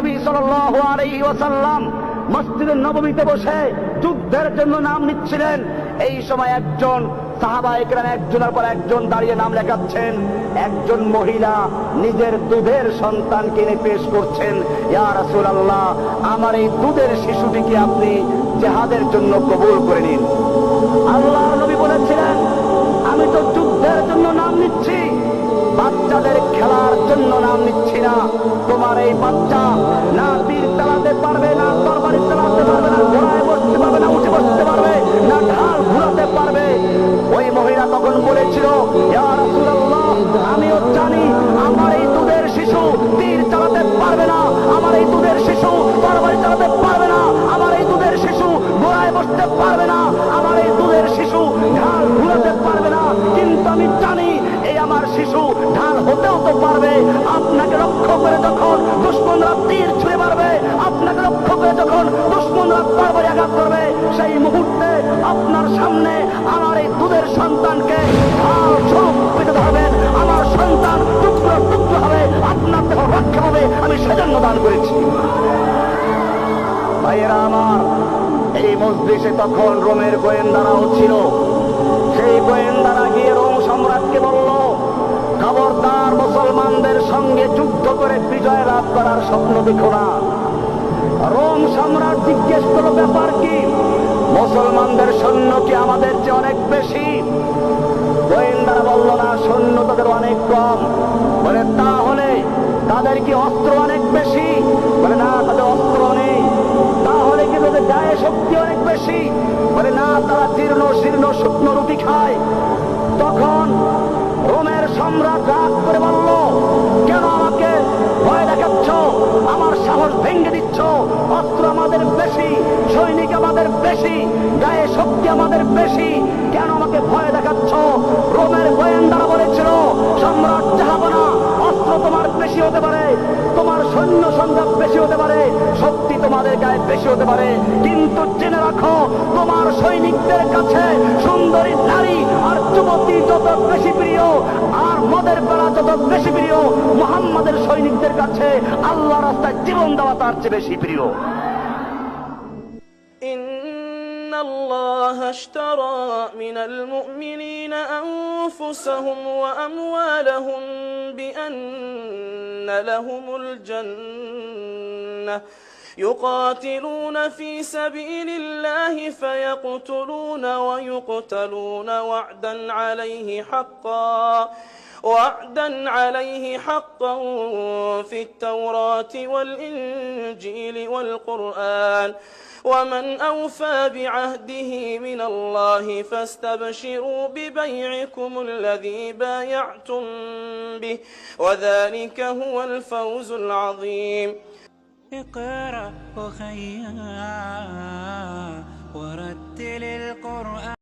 নবী ওয়াসাল্লাম মসজিদের নবমীতে বসে যুদ্ধের জন্য নাম নিচ্ছিলেন। এই সময় একজন সাহাবা একরাম, একজনের পর একজন দাঁড়িয়ে নাম লেখাচ্ছেন। একজন মহিলা নিজের দুধের সন্তান কিনে পেশ করছেন। রাসূলুল্লাহ, আমার এই দুধের শিশুটিকে আপনি জেহাদের জন্য কবুল করে নিন। আল্লাহ নবী বলেছিলেন, আমি তো যুদ্ধের জন্য নাম নিচ্ছি, বাচ্চাদের খেলার জন্য নাম নিচ্ছি। না তোমার এই বাচ্চা না শিশু, ঢাল হতেও তো পারবে। আপনাকে লক্ষ্য করে যখন দুশ্মনরা তীর ছুঁড়ে মারবে, আপনাকে লক্ষ্য করে যখন দুশ্মনরা তরবারি আঘাত করবে, সেই মুহূর্তে আপনার সামনে আমার এই দুধের সন্তানকে ঢাল স্বরূপ পেতে ধরবেন আমার সন্তান টুকরো টুকরো হবে, আপনার দেহ রক্ষা হবে আমি সেজন্য দান করেছি। ভাইয়েরা আমার, এই মসজিদে তখন রোমের গোয়েন্দারাও ছিল। করার স্বপ্ন দেখো না। রোম সম্রাট জিজ্ঞেস করল, ব্যাপার কি? মুসলমানদের সৈন্য কি আমাদের চেয়ে অনেক বেশি? গোয়েন্দারা বলল, না, সৈন্য তাদের অনেক কম। বলে, তাহলে তাদের কি অস্ত্র অনেক বেশি? বলে, না আমাদের বেশি, সৈনিক আমাদের বেশি, গায়ে শক্তি আমাদের বেশি। কেন আমাকে ভয় দেখাচ্ছ? রোমের গোয়েন্দারা বলেছিল, সম্রাট জাহাবনা, অস্ত্র তোমার বেশি হতে পারে, তোমার সৈন্য সংখ্যা বেশি হতে পারে, শক্তি তোমাদের গায়ে বেশি হতে পারে। কিন্তু জেনে রাখো, তোমার সৈনিকদের কাছে সুন্দরী নারী আর যুবতী যত বেশি প্রিয়, আর মদের বেড়া যত বেশি প্রিয়, মোহাম্মদের সৈনিকদের কাছে আল্লাহ রাস্তায় জীবন দেওয়া তার চেয়ে বেশি প্রিয়। إن الله اشترى من المؤمنين أنفسهم وأموالهم بأن لهم الجنة يقاتلون في سبيل الله فيقتلون ويقتلون وعدا عليه حقا وعدا عليه حقا في التوراة والإنجيل والقرآن ومن أوفى بعهده من الله فاستبشروا ببيعكم الذي بايعتم به وذلك هو الفوز العظيم اقرأ أخيا ورتل القرآن